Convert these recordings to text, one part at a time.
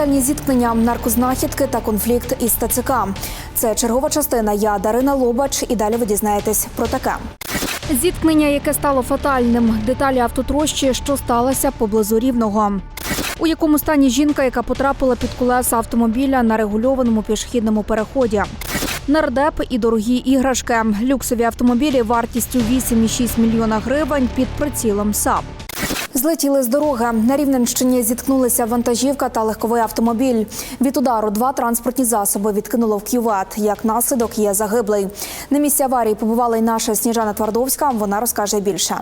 Смертельні зіткнення, наркознахідки та конфлікт із ТЦК. Це чергова частина. Я Дарина Лобач. І далі ви дізнаєтесь про таке. Зіткнення, яке стало фатальним. Деталі автотрощі, що сталося поблизу рівного. У якому стані жінка, яка потрапила під колеса автомобіля на регульованому пішохідному переході. Нардеп і дорогі іграшки. Люксові автомобілі вартістю 8,6 мільйона гривень під прицілом САП. Злетіли з дороги. На Рівненщині зіткнулися вантажівка та легковий автомобіль. Від удару два транспортні засоби відкинуло в кювет. Як наслідок є загиблий. На місці аварії побувала й наша Сніжана Твардовська. Вона розкаже більше.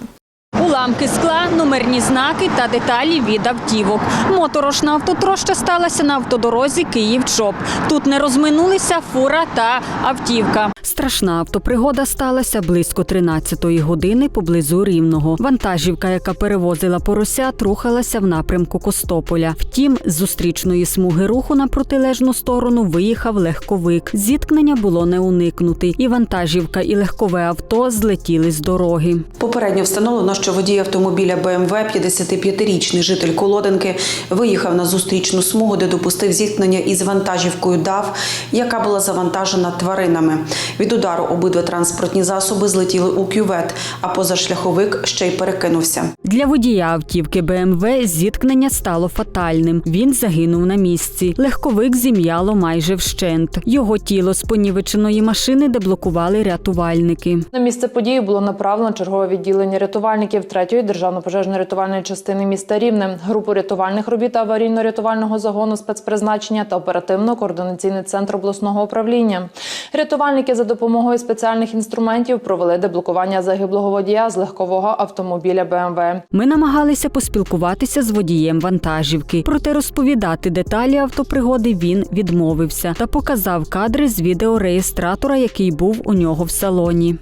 Уламки скла, номерні знаки та деталі від автівок. Моторошна автотроща сталася на автодорозі Київ-Чоп. Тут не розминулися фура та автівка. Страшна автопригода сталася близько 13-ї години поблизу Рівного. Вантажівка, яка перевозила поросят, рухалася в напрямку Костополя. Втім, з зустрічної смуги руху на протилежну сторону виїхав легковик. Зіткнення було не уникнути. І вантажівка, і легкове авто злетіли з дороги. Попередньо встановлено, що водій автомобіля БМВ, 55-річний житель Колоденки, виїхав на зустрічну смугу, де допустив зіткнення із вантажівкою ДАВ, яка була завантажена тваринами. Від удару обидва транспортні засоби злетіли у кювет, а позашляховик ще й перекинувся. Для водія автівки БМВ зіткнення стало фатальним. Він загинув на місці. Легковик зім'яло майже вщент. Його тіло з понівеченої машини деблокували рятувальники. На місце події було направлено чергове відділення рятувальників 3-ї державно-пожежно-рятувальної частини міста Рівне, групу рятувальних робіт аварійно-рятувального загону спецпризначення та оперативно-координаційний центр обласного управління. Рятувальники за допомогою спеціальних інструментів провели деблокування загиблого водія з легкового автомобіля БМВ. Ми намагалися поспілкуватися з водієм вантажівки, проте розповідати деталі автопригоди він відмовився та показав кадри з відеореєстратора, який був у нього в салоні.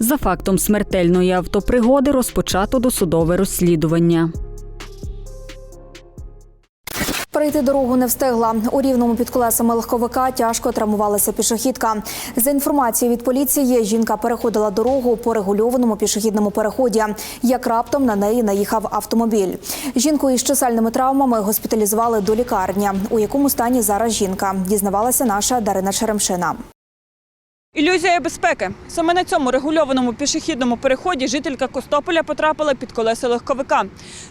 За фактом смертельної автопригоди розпочато досудове розслідування. Перейти дорогу не встигла. У рівному під колесами легковика тяжко травмувалася пішохідка. За інформацією від поліції, жінка переходила дорогу по регульованому пішохідному переході. Як раптом на неї наїхав автомобіль. Жінку із чисельними травмами госпіталізували до лікарні. У якому стані зараз жінка дізнавалася наша Дарина Черемшина. Ілюзія безпеки. Саме на цьому регульованому пішохідному переході жителька Костополя потрапила під колеса легковика.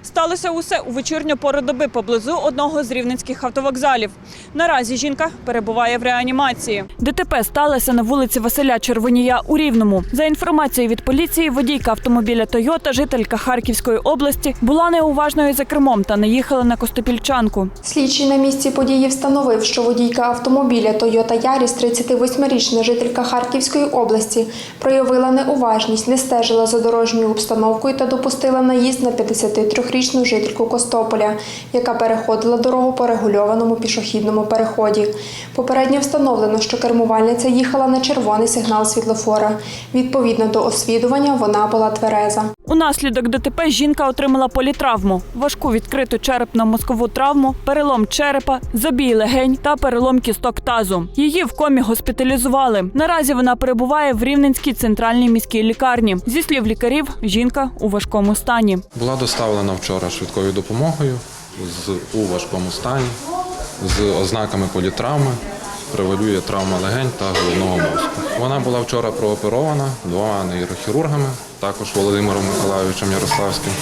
Сталося усе у вечірню пору доби поблизу одного з рівненських автовокзалів. Наразі жінка перебуває в реанімації. ДТП сталося на вулиці Василя Червонія у Рівному. За інформацією від поліції, водійка автомобіля Тойота, жителька Харківської області, була неуважною за кермом та не їхала на Костопільчанку. Слідчий на місці події встановив, що водійка автомобіля Toyota Yaris, 38-річна жителька Харківської області, проявила неуважність, не стежила за дорожньою обстановкою та допустила наїзд на 53-річну жительку Костополя, яка переходила дорогу по регульованому пішохідному переході. Попередньо встановлено, що кермувальниця їхала на червоний сигнал світлофора. Відповідно до освідування, вона була твереза. Унаслідок ДТП жінка отримала політравму, важку відкриту черепно-мозкову травму, перелом черепа, забій легень та перелом кісток тазу. Її в комі госпіталізували. Наразі вона перебуває в Рівненській центральній міській лікарні. Зі слів лікарів, жінка у важкому стані. Була доставлена вчора швидкою допомогою з, у важкому стані, з ознаками політравми, превалює травма легень та головного мозку. Вона була вчора прооперована двома нейрохірургами, також Володимиром Миколайовичем Ярославським.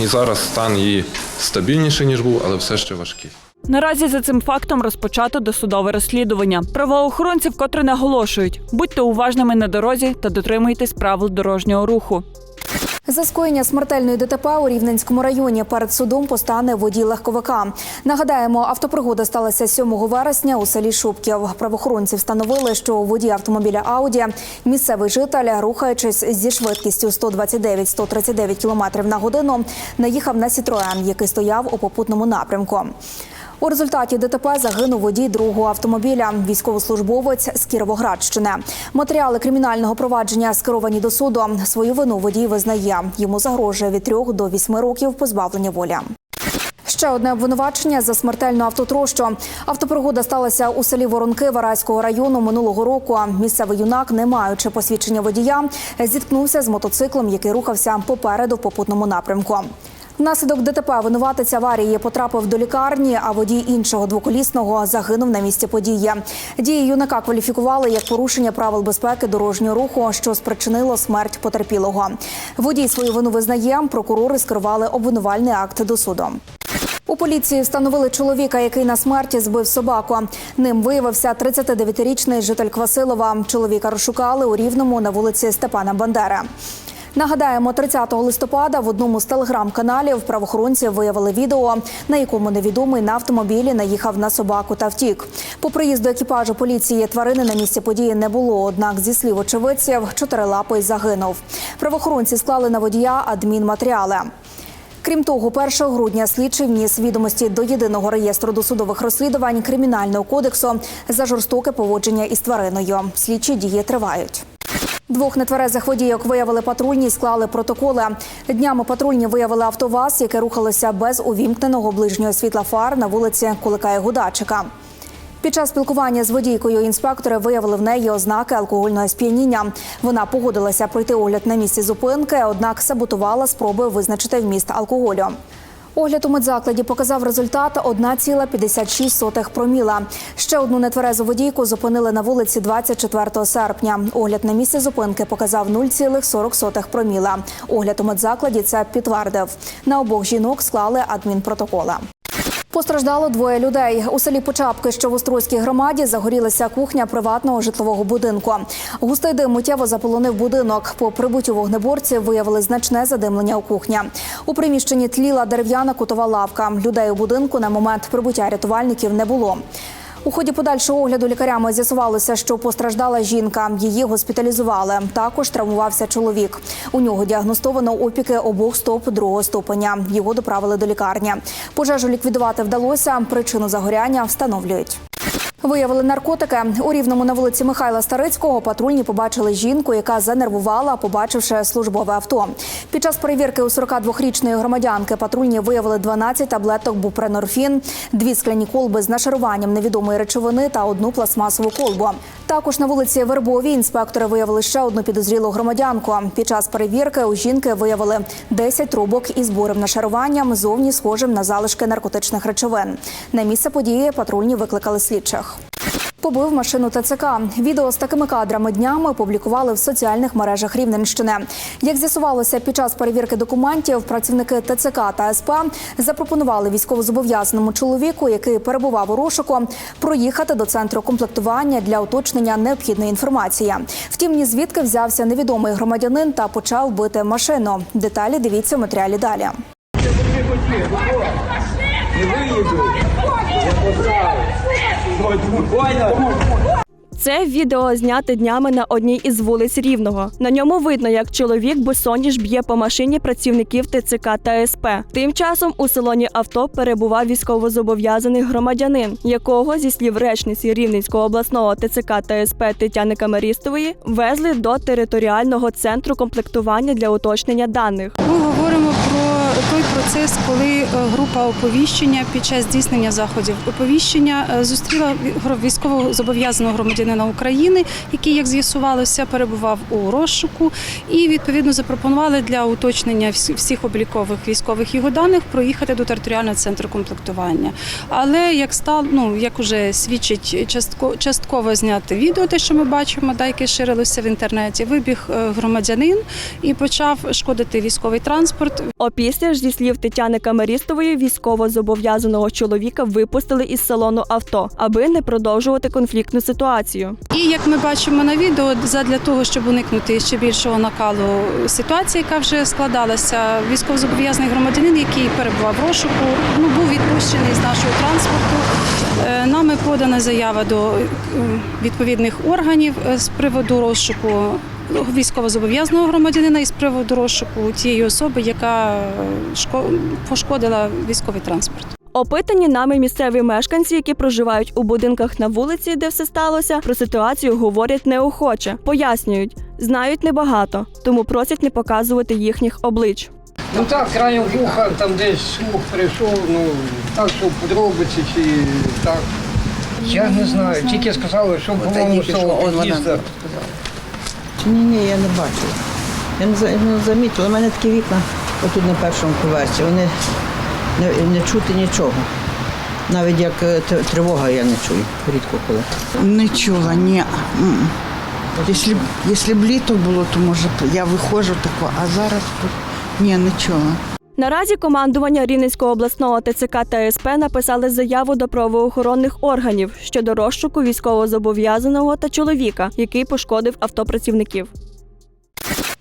І зараз стан її стабільніший, ніж був, але все ще важкий. Наразі за цим фактом розпочато досудове розслідування. Правоохоронці вкотре наголошують: будьте уважними на дорозі та дотримуйтесь правил дорожнього руху. За скоєння смертельної ДТП у Рівненському районі перед судом постане водій легковика. Нагадаємо, автопригода сталася 7 вересня у селі Шубків. Правоохоронці встановили, що водій автомобіля Ауді місцевий житель, рухаючись зі швидкістю 129-139 км на годину, наїхав на Сітроен, який стояв у попутному напрямку. У результаті ДТП загинув водій другого автомобіля, військовослужбовець з Кіровоградщини. Матеріали кримінального провадження скеровані до суду. Свою вину водій визнає. Йому загрожує від 3 до 8 років позбавлення волі. Ще одне обвинувачення за смертельну автотрощу. Автопригода сталася у селі Воронки Вараського району минулого року. Місцевий юнак, не маючи посвідчення водія, зіткнувся з мотоциклом, який рухався попереду в попутному напрямку. Внаслідок ДТП винуватець аварії потрапив до лікарні, а водій іншого двоколісного загинув на місці події. Дії юнака кваліфікували як порушення правил безпеки дорожнього руху, що спричинило смерть потерпілого. Водій свою вину визнає. Прокурори скерували обвинувальний акт до суду. У поліції встановили чоловіка, який на смерті збив собаку. Ним виявився 39-річний житель Квасилова. Чоловіка розшукали у Рівному на вулиці Степана Бандери. Нагадаємо, 30 листопада в одному з телеграм-каналів правоохоронці виявили відео, на якому невідомий на автомобілі наїхав на собаку та втік. По приїзду екіпажу поліції тварини на місці події не було. Однак, зі слів очевидців, чотирилапий загинув. Правоохоронці склали на водія адмінматеріали. Крім того, 1 грудня слідчий вніс відомості до єдиного реєстру досудових розслідувань кримінального кодексу за жорстоке поводження із твариною. Слідчі дії тривають. Двох нетверезих водійок виявили патрульні і склали протоколи. Днями патрульні виявили автоваз, яке рухалося без увімкненого ближнього світла фар на вулиці Кулика і Гудачика. Під час спілкування з водійкою інспектори виявили в неї ознаки алкогольного сп'яніння. Вона погодилася пройти огляд на місці зупинки, однак саботувала спроби визначити вміст алкоголю. Огляд у медзакладі показав результат 1,56 проміла. Ще одну нетверезу водійку зупинили на вулиці 24 серпня. Огляд на місце зупинки показав 0,40 проміла. Огляд у медзакладі це підтвердив. На обох жінок склали адмінпротоколи. Постраждало двоє людей. У селі Почапки, що в Острозькій громаді, загорілася кухня приватного житлового будинку. Густий дим миттєво заполонив будинок. По прибуттю вогнеборців виявили значне задимлення у кухні. У приміщенні тліла дерев'яна кутова лавка. Людей у будинку на момент прибуття рятувальників не було. У ході подальшого огляду лікарями з'ясувалося, що постраждала жінка. Її госпіталізували. Також травмувався чоловік. У нього діагностовано опіки обох стоп другого ступеня. Його доправили до лікарні. Пожежу ліквідувати вдалося. Причину загоряння встановлюють. Виявили наркотики у рівному на вулиці Михайла Старицького. Патрульні побачили жінку, яка занервувала, побачивши службове авто. Під час перевірки у 42-річної громадянки патрульні виявили 12 таблеток бупренорфін, дві скляні колби з нашаруванням невідомої речовини та одну пластмасову колбу. Також на вулиці Вербовій інспектори виявили ще одну підозрілу громадянку. Під час перевірки у жінки виявили 10 трубок із бурим нашаруванням, зовні схожим на залишки наркотичних речовин. На місце події патрульні викликали слідчих. Побив машину ТЦК. Відео з такими кадрами днями опублікували в соціальних мережах Рівненщини. Як з'ясувалося під час перевірки документів, працівники ТЦК та СП запропонували військовозобов'язаному чоловіку, який перебував у розшуку, проїхати до центру комплектування для уточнення необхідної інформації. Втім, ні звідки взявся невідомий громадянин та почав бити машину. Деталі дивіться в матеріалі далі. Це відео зняте днями на одній із вулиць Рівного. На ньому видно, як чоловік босоніж б'є по машині працівників ТЦК та СП. Тим часом у салоні авто перебував військовозобов'язаний громадянин, якого, зі слів речниці Рівненського обласного ТЦК та СП Тетяни Камарістової, везли до територіального центру комплектування для уточнення даних. Ми говоримо той процес, коли е, група оповіщення під час здійснення заходів оповіщення е, зустріла військово зобов'язаного громадянина України, який, як з'ясувалося, перебував у розшуку, і відповідно запропонували для уточнення всіх облікових військових його даних проїхати до територіального центру комплектування. Але як стало, ну як уже свідчить частко, частково зняте відео, те, що ми бачимо, да, яке ширилося в інтернеті, вибіг е, громадянин і почав шкодити військовий транспорт. Опісля ж, зі слів Тетяни Камарістової, військово-зобов'язаного чоловіка випустили із салону авто, аби не продовжувати конфліктну ситуацію. І як ми бачимо на відео, задля того, щоб уникнути ще більшого накалу ситуації, яка вже складалася, військовозобов'язаний громадянин, який перебував в розшуку, ну був відпущений з нашого транспорту. Е, Нами подана заява до е, відповідних органів е, з приводу розшуку військовозобов'язаного громадянина і з приводу розшуку тієї особи, яка е, шко- пошкодила військовий транспорт. Опитані нами місцеві мешканці, які проживають у будинках на вулиці, де все сталося, про ситуацію говорять неохоче. Пояснюють, знають небагато, тому просять не показувати їхніх облич. Ну так, краєм вуха, там десь слух прийшов, ну так, що подробиці чи так. Я не знаю, тільки сказали, що по-моєму стало під'їзда. Ні, ні, я не бачила. Я не, не замітила. У мене такі вікна отут на першому поверсі. Вони не, не чути нічого. Навіть як е, тривога я не чую, рідко коли. Не чула, ні. Якщо, б- якщо б літо було, то може я виходжу тако, а зараз тут ні, не чула. Наразі командування Рівненського обласного ТЦК та СП написали заяву до правоохоронних органів щодо розшуку військовозобов'язаного та чоловіка, який пошкодив автопрацівників.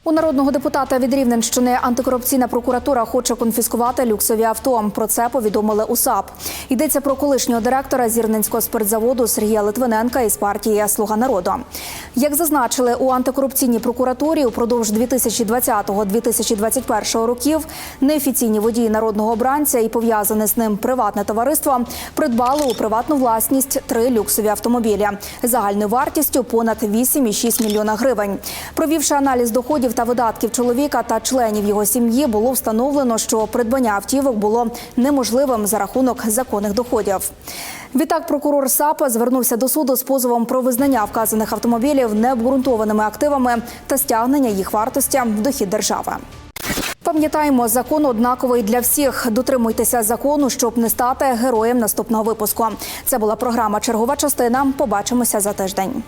У народного депутата від Рівненщини антикорупційна прокуратура хоче конфіскувати люксові авто. Про це повідомили у САП. Йдеться про колишнього директора зірненського спиртзаводу Сергія Литвиненка із партії Слуга народу. Як зазначили у антикорупційній прокуратурі, упродовж 2020-2021 років неофіційні водії народного обранця і пов'язане з ним приватне товариство придбали у приватну власність три люксові автомобілі загальною вартістю понад 8,6 мільйона гривень. Провівши аналіз доходів та видатків чоловіка та членів його сім'ї, було встановлено, що придбання автівок було неможливим за рахунок законних доходів. Відтак прокурор САПа звернувся до суду з позовом про визнання вказаних автомобілів необґрунтованими активами та стягнення їх вартості в дохід держави. Пам'ятаємо, закон однаковий для всіх. Дотримуйтеся закону, щоб не стати героєм наступного випуску. Це була програма Чергова частина. Побачимося за тиждень.